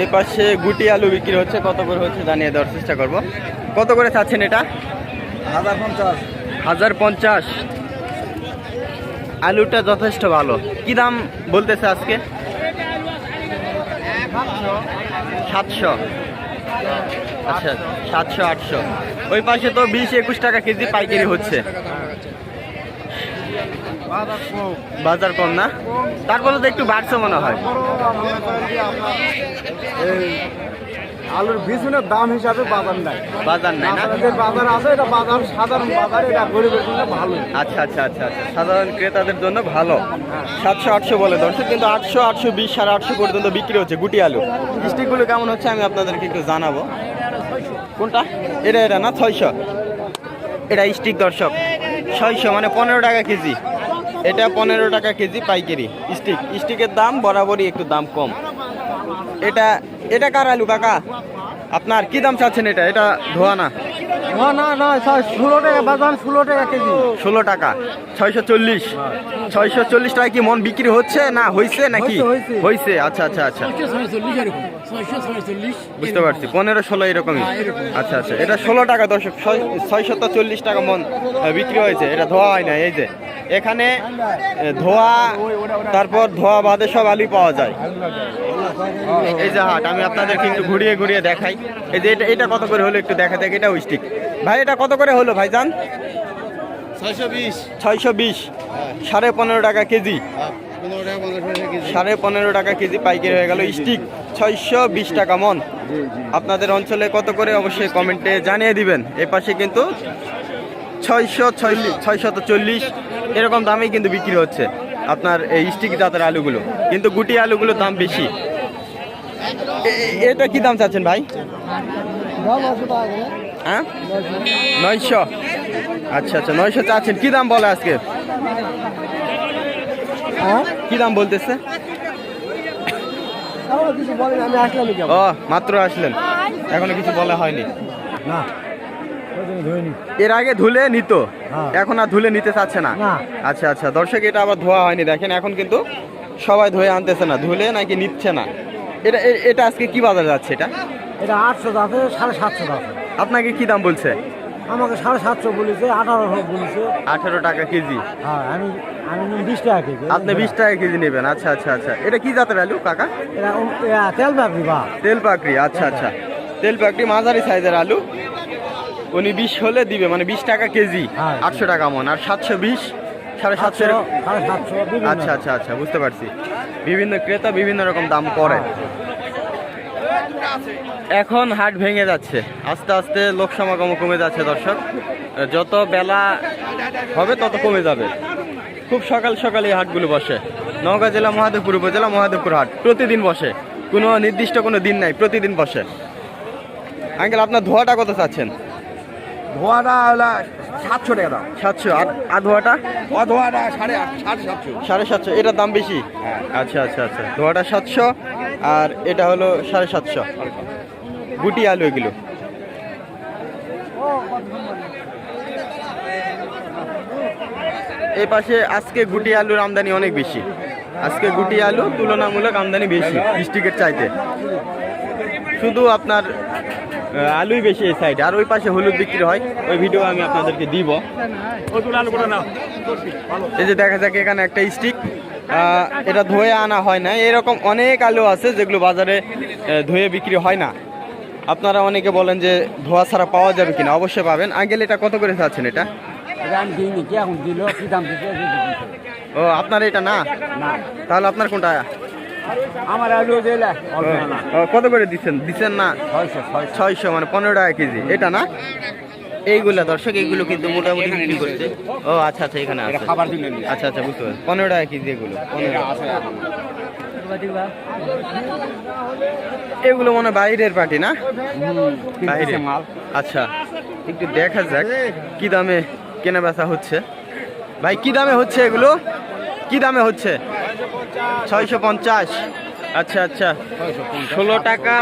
এই পাশে গুটি আলু বিক্রি হচ্ছে কত করে হচ্ছে জানিয়ে দেওয়ার চেষ্টা করব। কত করে চাচ্ছেন এটা? হাজার পঞ্চাশ। হাজার পঞ্চাশ। আলুটা যথেষ্ট ভালো। কি দাম বলতেছে আজকে? সাতশো। আচ্ছা সাতশো আটশো। ওই পাশে তো বিশ একুশ টাকা কেজি পাইকারি হচ্ছে। বাজার কম না? তারপরে তো একটু বাড়ছে মনে হয়। আলুর বিছুনের দাম হিসাবে বাজার নাই। বাজার নাই না? বাজার আছে এটা বাজার সাধারণ বাজার এটা গরিবের জন্য ভালো। আচ্ছা আচ্ছা আচ্ছা আচ্ছা। সাধারণ ক্রেতাদের জন্য ভালো। সাতশো আটশো বলে দর্শক কিন্তু আটশো আটশো বিশ সাড়ে আটশো পর্যন্ত বিক্রি হচ্ছে গুটি আলু। স্টিকগুলো কেমন হচ্ছে আমি আপনাদেরকে একটু জানাব। কোনটা? এটা এটা না ছয়শো। এটা স্টিক দর্শক। ছয়শো মানে পনেরো টাকা কেজি। এটা পনেরো টাকা কেজি পাইকারি স্টিক স্টিকের দাম বরাবরই একটু দাম কম। এটা এটা কার আলু কাকা? আপনার কি দাম চাচ্ছেন এটা? এটা ধোয়া না? না না না ষোলো টাকা বাজার ষোলো টাকা কেজি। ষোলো টাকা। ছয়শো চল্লিশ। ছয়শো চল্লিশ টাকা কি মন বিক্রি হচ্ছে না হয়েছে নাকি? হয়েছে, হয়েছে। হয়েছে আচ্ছা আচ্ছা আচ্ছা। বুঝতে পারছি পনেরো ষোলো এরকমই। আচ্ছা আচ্ছা এটা ষোলো টাকা দর্শক ছয়শত চল্লিশ টাকা মন বিক্রি হয়েছে এটা ধোয়া হয় না এই যে। এখানে ধোয়া তারপর ধোয়া বাদে সব আলু পাওয়া যায়। এই যে হাট আমি আপনাদেরকে একটু ঘুরিয়ে ঘুরিয়ে দেখাই। এই যে এটা এটা কত করে হলো একটু দেখা দেখ এটা স্টিক ভাই এটা কত করে হলো ছয়শো বিশ। ছয়শো বিশ সাড়ে কেজি। পনেরো টাকা কেজি। সাড়ে পনেরো টাকা কেজি পাইকারি হয়ে গেল স্টিক ছয়শো বিশ টাকা মন। আপনাদের অঞ্চলে কত করে অবশ্যই কমেন্টে জানিয়ে দিবেন। এ পাশে কিন্তু ছয়শো ছয়শত চল্লিশ এরকম দামেই কিন্তু বিক্রি হচ্ছে আপনার এই স্টিক জাতের আলুগুলো। কিন্তু গুটি আলুগুলোর দাম বেশি। এটা কি দাম চাচ্ছেন ভাই? হ্যাঁ? নয়শো। আচ্ছা আচ্ছা নয়শো চাচ্ছেন। কি দাম বলে আজকে? কি দাম বলতেছে কিছু বলেন আমি আসলাম ও মাত্র আসলেন। এখনও কিছু বলা হয়নি। না এর আগে ধুলে নিত হ্যাঁ। এখন আর ধুলে নিতে চাচ্ছে না। না। আচ্ছা আচ্ছা দর্শক এটা আবার ধোয়া হয়নি। দেখেন এখন কিন্তু সবাই ধুয়ে আনতেছে না। ধুলে নাকি নিচ্ছে না। এটা এটা আজকে কি বাজার যাচ্ছে এটা? এটা আটশো আছে সাড়ে সাতশো আছে আপনাকে কি দাম বলছে? আমাকে সাড়ে সাতশো বলেছে আঠারোশো বলেছে। আঠেরো টাকা কেজি? হ্যাঁ আমি আমি বিশ টাকা কেজি। আপনি বিশ টাকা কেজি নেবেন আচ্ছা আচ্ছা আচ্ছা। এটা কি জাতের আলু কাকা? এটা তেল ব্যাপারি বা তেল পাকড়ি আচ্ছা আচ্ছা। তেল পাকড়ি মাঝারি সাইজের আলু। উনি বিশ হলে দিবে মানে বিশ টাকা কেজি। হ্যাঁ। আটশো টাকা মন আর সাতশো বিশ সাড়ে সাতশো সাতশো সাড়ে সাতশো আচ্ছা আচ্ছা আচ্ছা বুঝতে পারছি। বিভিন্ন ক্রেতা বিভিন্ন রকম দাম করে। এখন হাট ভেঙে যাচ্ছে। আস্তে আস্তে লোক সমাগম কমে যাচ্ছে দর্শক। যত বেলা হবে তত কমে যাবে। খুব সকাল সকালে এই হাটগুলো বসে। নওগাঁ জেলা, মহাদেবপুর উপজেলা, মহাদেবপুর হাট প্রতিদিন বসে। কোনো নির্দিষ্ট কোনো দিন নাই, প্রতিদিন বসে। আঙ্কেল, আপনার ধোয়াটা কত চাচ্ছেন? ধোয়াটা হলো সাতশো টাকা দাম। সাতশো। আর আর অধোয়াটা সাড়ে আট সাড়ে সাতশো। সাড়ে সাতশো। এটার দাম বেশি? আচ্ছা আচ্ছা আচ্ছা। ধোয়াটা সাতশো আর এটা হলো সাড়ে সাতশো। গুটি আলু এগুলো এই পাশে আজকে গুটি আলুর আমদানি অনেক বেশি। আজকে গুটি আলু তুলনামূলক আমদানি বেশি ডিস্ট্রিক্টের চাইতে। শুধু আপনার আলুই বেশি এই সাইডে আর ওই পাশে হলুদ বিক্রি হয়। ওই ভিডিও আমি আপনাদেরকে দিব। এই যে দেখা যাক এখানে একটা স্টিক এটা ধুয়ে আনা হয় না এরকম অনেক আলু আছে যেগুলো বাজারে ধুয়ে বিক্রি হয় না। আপনারা অনেকে বলেন যে ধোয়া ছাড়া পাওয়া যাবে কিনা। অবশ্যই পাবেন। আগে এটা কত করে চাচ্ছেন এটা? ও আপনার এটা না? না। তাহলে আপনার কোনটা? আমার আলু ও, কত করে দিচ্ছেন? দিচ্ছেন না? ছয়শো মানে পনেরো টাকা কেজি। এটা না? এইগুলা দর্শক এইগুলো কিন্তু মোটামুটি বিক্রি করছে। ও আচ্ছা আচ্ছা এখানে আছে। খাবার আচ্ছা আচ্ছা বুঝতে পারছি। পনেরো টাকা কেজি এগুলো। পনেরো এগুলো মনে হয় বাইরের পার্টি না? বাইরে। আচ্ছা একটু দেখা যাক কি দামে কেনা বেচা হচ্ছে। ভাই কি দামে হচ্ছে এগুলো? কি দামে হচ্ছে? ছয়শো পঞ্চাশ। আচ্ছা আচ্ছা। ষোলো টাকা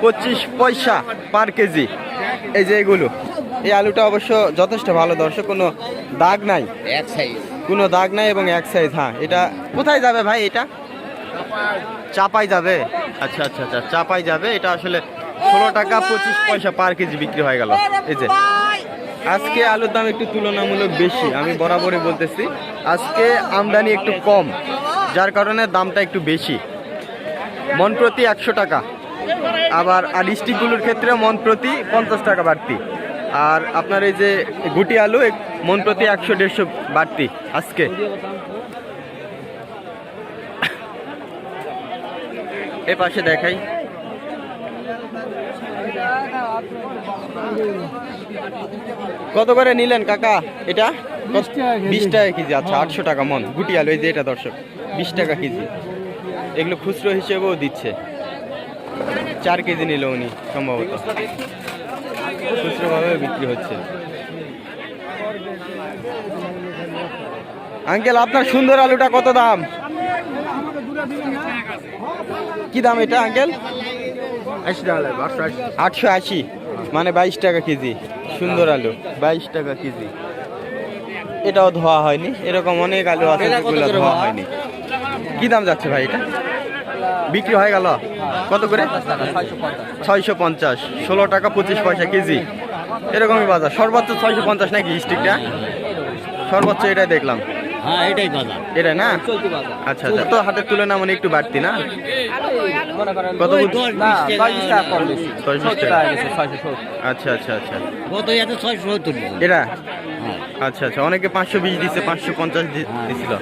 পঁচিশ পয়সা পার কেজি। এই যে এগুলো। এই আলুটা অবশ্য যথেষ্ট ভালো দর্শক কোনো দাগ নাই। এক সাইজ কোনো দাগ নাই এবং এক সাইজ হ্যাঁ। এটা কোথায় যাবে ভাই এটা? চাপাই যাবে। আচ্ছা আচ্ছা আচ্ছা চাপাই যাবে। এটা আসলে ষোলো টাকা পঁচিশ পয়সা পার কেজি বিক্রি হয়ে গেল। এই যে। আজকে আলুর দাম একটু তুলনামূলক বেশি আমি বরাবরই বলতেছি। আজকে আমদানি একটু কম। যার কারণে দামটা একটু বেশি। মন প্রতি একশো টাকা। আবার আর স্টিকগুলোর ক্ষেত্রে মন প্রতি পঞ্চাশ টাকা বাড়তি। আর আপনার এই যে গুটি আলু মন প্রতি একশো দেড়শো বাড়তি আজকে। এ পাশে দেখাই। কত করে নিলেন কাকা এটা? বিশ টাকা কেজি আচ্ছা আটশো টাকা মন। গুটি আলু এই যে এটা দর্শক বিশ টাকা কেজি। এগুলো খুচরো হিসেবেও দিচ্ছে। চার কেজি নিল উনি সম্ভবত। খুচরোভাবে বিক্রি হচ্ছে। আঙ্কেল আপনার সুন্দর আলুটা কত দাম? কি দাম এটা আঙ্কেল? আটশো আশি মানে বাইশ টাকা কেজি। সুন্দর আলু বাইশ টাকা কেজি। এটাও ধোয়া হয়নি। এরকম অনেক আলু আছে যেগুলো ধোয়া হয়নি। কি দাম যাচ্ছে ভাই এটা? বিক্রি হয়ে গেল? কত করে? ছয়শো পঞ্চাশ। ষোলো টাকা পঁচিশ পয়সা কেজি। এরকমই বাজার। সর্বোচ্চ ছয়শো পঞ্চাশ নাকি স্টিকটা? সর্বোচ্চ এটাই দেখলাম। হ্যাঁ এটাই বাজার। এটা না? আচ্ছা আচ্ছা। তো হাতের তুলনা মানে একটু বাড়তি না? কত আচ্ছা আচ্ছা আচ্ছা। এটা? আচ্ছা আচ্ছা অনেকে পাঁচশো বিশ দিচ্ছে পাঁচশো পঞ্চাশ দিছিল।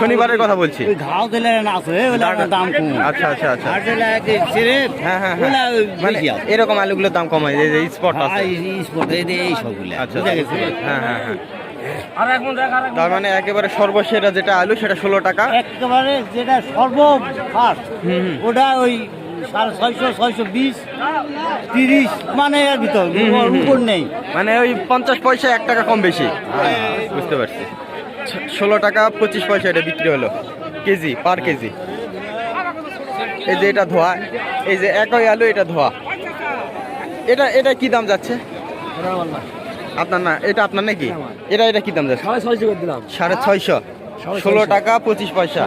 শনিবারের কথা বলছি। ঘাও দিলে না আছে দাম কম। আচ্ছা আচ্ছা আচ্ছা। হ্যাঁ হ্যাঁ হ্যাঁ। মানে এরকম আলুগুলোর দাম কমায় এই স্পট আছে হ্যাঁ, স্পট এই এই সবগুলো। আচ্ছা বুঝা আচ্ছা। গেছে? হ্যাঁ হ্যাঁ হ্যাঁ। তার মানে একেবারে সর্বসেরা যেটা আলু সেটা ষোলো টাকা। একেবারে যেটা সর্ব ফার্স্ট। ওটা ওই সাড়ে ছয়শো ছয়শো বিশ তিরিশ মানে এর ভিতর উপর নেই। মানে ওই পঞ্চাশ পয়সা এক টাকা কম বেশি। বুঝতে পারছি। ষোলো টাকা পঁচিশ পয়সা এটা বিক্রি হলো কেজি পার কেজি। এই যে এটা ধোয়া এই যে একই আলু এটা ধোয়া। এটা এটা কি দাম যাচ্ছে? আপনার না এটা আপনার নাকি? এটা এটা কি দাম যাচ্ছে? সাড়ে ছয়শো। ষোলো টাকা পঁচিশ পয়সা।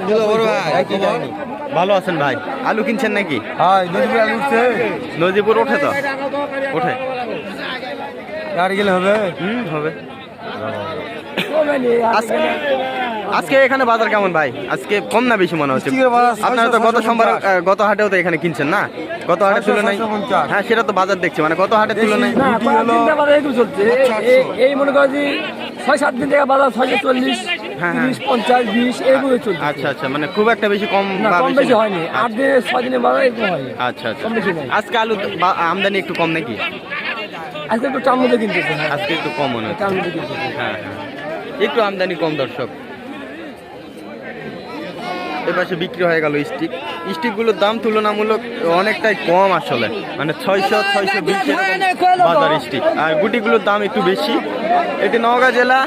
ভালো আছেন ভাই। আলু কিনছেন নাকি? হ্যাঁ নজিপুর ওঠে তো? ওঠে গাড়ি গেলে হবে? হুম হবে। আজকে এখানে বাজার কেমন ভাই? আজকে কম না বেশি মনে হচ্ছে? আপনারা তো গত সোমবার গত হাটেও তো এখানে কিনছেন না? গত হাটের ছয়শো, তুলনায় হ্যাঁ সেটা তো বাজার দেখছি। মানে গত হাটের তুলনায় না, না হলো তিনটা বাজার একটু চলছে। এই- মনে করো ছয় সাত দিন থেকে বাজার ছয়শো চল্লিশ। তিরিশ পঞ্চাশ বিশ এইগুলো চলছে আচ্ছা আচ্ছা মানে খুব একটা বেশি কম না কম বেশি হয়নি। আট দিনে ছয় দিনে এরকম আচ্ছা আচ্ছা। কম বেশি আজকে আলু আমদানি একটু কম নাকি? আজকে একটু টার মধ্যে কিনতেছে হ্যাঁ। আজকে একটু কম মনে হচ্ছে। হ্যাঁ হ্যাঁ। একটু আমদানি কম দর্শক। এপাশে বিক্রি হয়ে গেল স্টিক। স্টিকগুলোর দাম তুলনামূলক অনেকটাই কম আসলে। মানে ছয়শো ছয়শো বিশ বাজার স্টিক। আর গুটিগুলোর দাম একটু বেশি। এটি নওগাঁ জেলা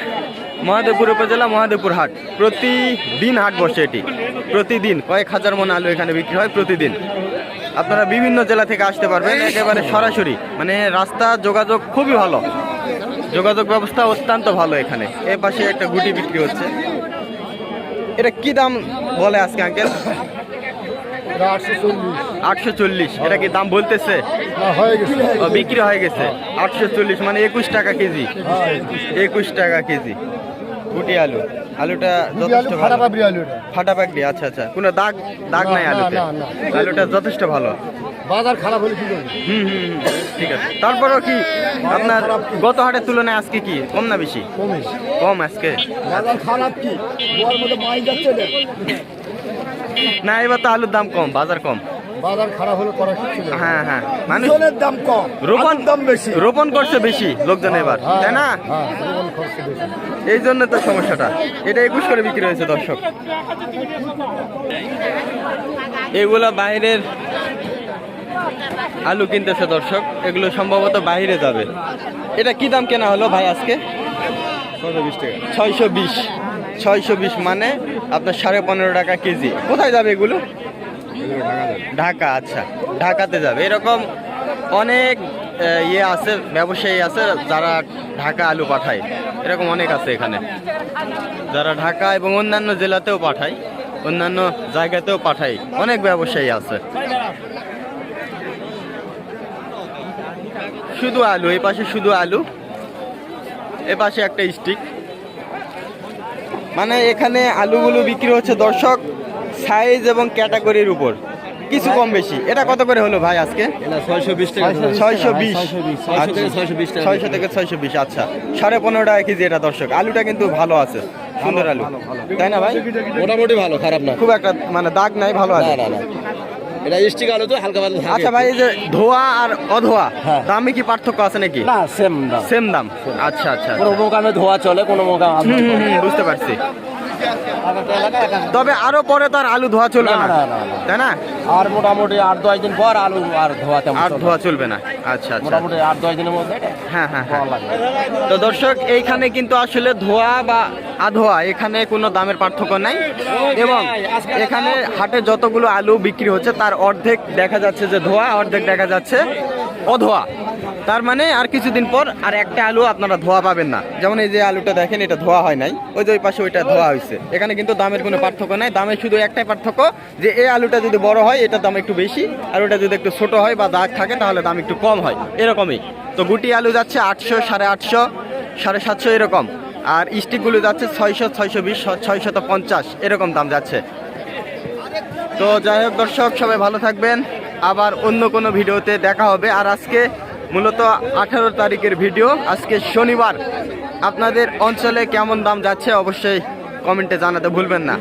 মহাদেবপুর উপজেলা মহাদেবপুর হাট। প্রতিদিন হাট বসে এটি। প্রতিদিন কয়েক হাজার মন আলু এখানে বিক্রি হয় প্রতিদিন। আপনারা বিভিন্ন জেলা থেকে আসতে পারবেন একেবারে সরাসরি। মানে রাস্তা যোগাযোগ খুবই ভালো। যোগাযোগ ব্যবস্থা অত্যন্ত ভালো এখানে। এ পাশে একটা গুটি বিক্রি হচ্ছে। এটা কি দাম বলে আজকে আঙ্কেল? আটশো চল্লিশ। এটা কি দাম বলতেছে? হয়ে বিক্রি হয়ে গেছে। আটশো চল্লিশ মানে একুশ টাকা কেজি। একুশ টাকা কেজি। গুটি আলু। আলুটা যথেষ্ট ভালো। ফাটা পাকড়ি আচ্ছা আচ্ছা। কোনো দাগ দাগ নাই আলুতে। আলুটা যথেষ্ট ভালো। বাজার খারাপ হলে কি করবি? হুম হুম হুম, ঠিক আছে। তারপরেও কি? আপনার গত হাটের তুলনায় আজকে কি? কম না বেশি? কমে কম আজকে? বাজার খারাপ কি? মধ্যে মাই যাচ্ছে না। এবার তো আলুর দাম কম বাজার কম। বাজার খারাপ হলে কিছু হ্যাঁ হ্যাঁ। মানুষ ফসলের দাম কম রোপণ দাম বেশি। রোপণ করছে বেশি লোকজন এবার। হ্যাঁ, তাই না? এই জন্য তো সমস্যাটা। এটা একুশ করে বিক্রি হয়েছে দর্শক। এগুলো বাইরের আলু কিনতেছে দর্শক। এগুলো সম্ভবত বাইরে যাবে। এটা কি দাম কেনা হলো ভাই আজকে? ছয়শো বিশ ছয়শো বিশ। মানে আপনার সাড়ে পনেরো টাকা কেজি। কোথায় যাবে এগুলো? ঢাকা আচ্ছা। ঢাকাতে যাবে। এরকম অনেক ইয়ে আছে, ব্যবসায়ী আছে, যারা ঢাকা আলু পাঠায়। এরকম অনেক আছে এখানে। যারা ঢাকা এবং অন্যান্য জেলাতেও পাঠায়, অন্যান্য জায়গাতেও পাঠায়, অনেক ব্যবসায়ী আছে। শুধু আলু, এই পাশে শুধু আলু, এ পাশে একটা স্টিক মানে এখানে আলুগুলো বিক্রি হচ্ছে দর্শক সাইজ এবং ক্যাটাগরির উপর। কিছু কম বেশি। এটা কত করে হলো ভাই আজকে? ছয়শো বিশ ছয়শো ছয়শো থেকে ছয়শো বিশ আচ্ছা। সাড়ে পনেরো টাকা কেজি এটা দর্শক। আলুটা কিন্তু ভালো আছে সুন্দর আলু। তাই না ভাই? মোটামুটি ভালো খারাপ না। খুব একটা মানে দাগ নাই ভালো আছে। না না। এটা স্টিক আলু তো হালকা পাতলা আচ্ছা ভাই এই যে ধোয়া আর অধোয়া হ্যাঁ। দামে কি পার্থক্য আছে নাকি? না সেম দাম। সেম দাম। আচ্ছা আচ্ছা কোনো মোকামে ধোয়া চলে কোনো মোকামে বুঝতে পারছি। তবে আরও পরে তো আর আলু ধোয়া চলবে না। তাই না? আর মোটামুটি আট দশ দিন পর আলু আর ধোয়া আর ধোয়া চলবে না। আচ্ছা আচ্ছা। মোটামুটি আট দশ দিনের মধ্যে হ্যাঁ হ্যাঁ হ্যাঁ। তো দর্শক এইখানে কিন্তু আসলে ধোয়া বা আধোয়া এখানে কোনো দামের পার্থক্য নাই এবং এখানে হাটে যতগুলো আলু বিক্রি হচ্ছে তার অর্ধেক দেখা যাচ্ছে যে ধোয়া অর্ধেক দেখা যাচ্ছে অধোয়া। তার মানে আর কিছুদিন পর আর একটা আলু আপনারা ধোয়া পাবেন না। যেমন এই যে আলুটা দেখেন, এটা ধোয়া হয় নাই। ওই যে ওই পাশে ওইটা ধোয়া হয়েছে এখানে কিন্তু দামের কোনো পার্থক্য নাই। দামে শুধু একটাই পার্থক্য যে এই আলুটা যদি বড় হয়, এটার দাম একটু বেশি। আর ওটা যদি একটু ছোট হয় বা দাগ থাকে, তাহলে দাম একটু কম হয়। এরকমই। তো গুটি আলু যাচ্ছে আটশো, সাড়ে আটশো, সাড়ে সাতশো এরকম। আর স্টিকগুলো যাচ্ছে ছয়শো ছয়শো বিশ, ছয়শত পঞ্চাশ এরকম দাম যাচ্ছে। তো যাই হোক দর্শক, সবাই ভালো থাকবেন। আবার অন্য কোনো ভিডিওতে দেখা হবে। আর আজকে মূলত আঠারো তারিখের ভিডিও। আজকে শনিবার। আপনাদের অঞ্চলে কেমন দাম যাচ্ছে অবশ্যই কমেন্টে জানাতে ভুলবেন না।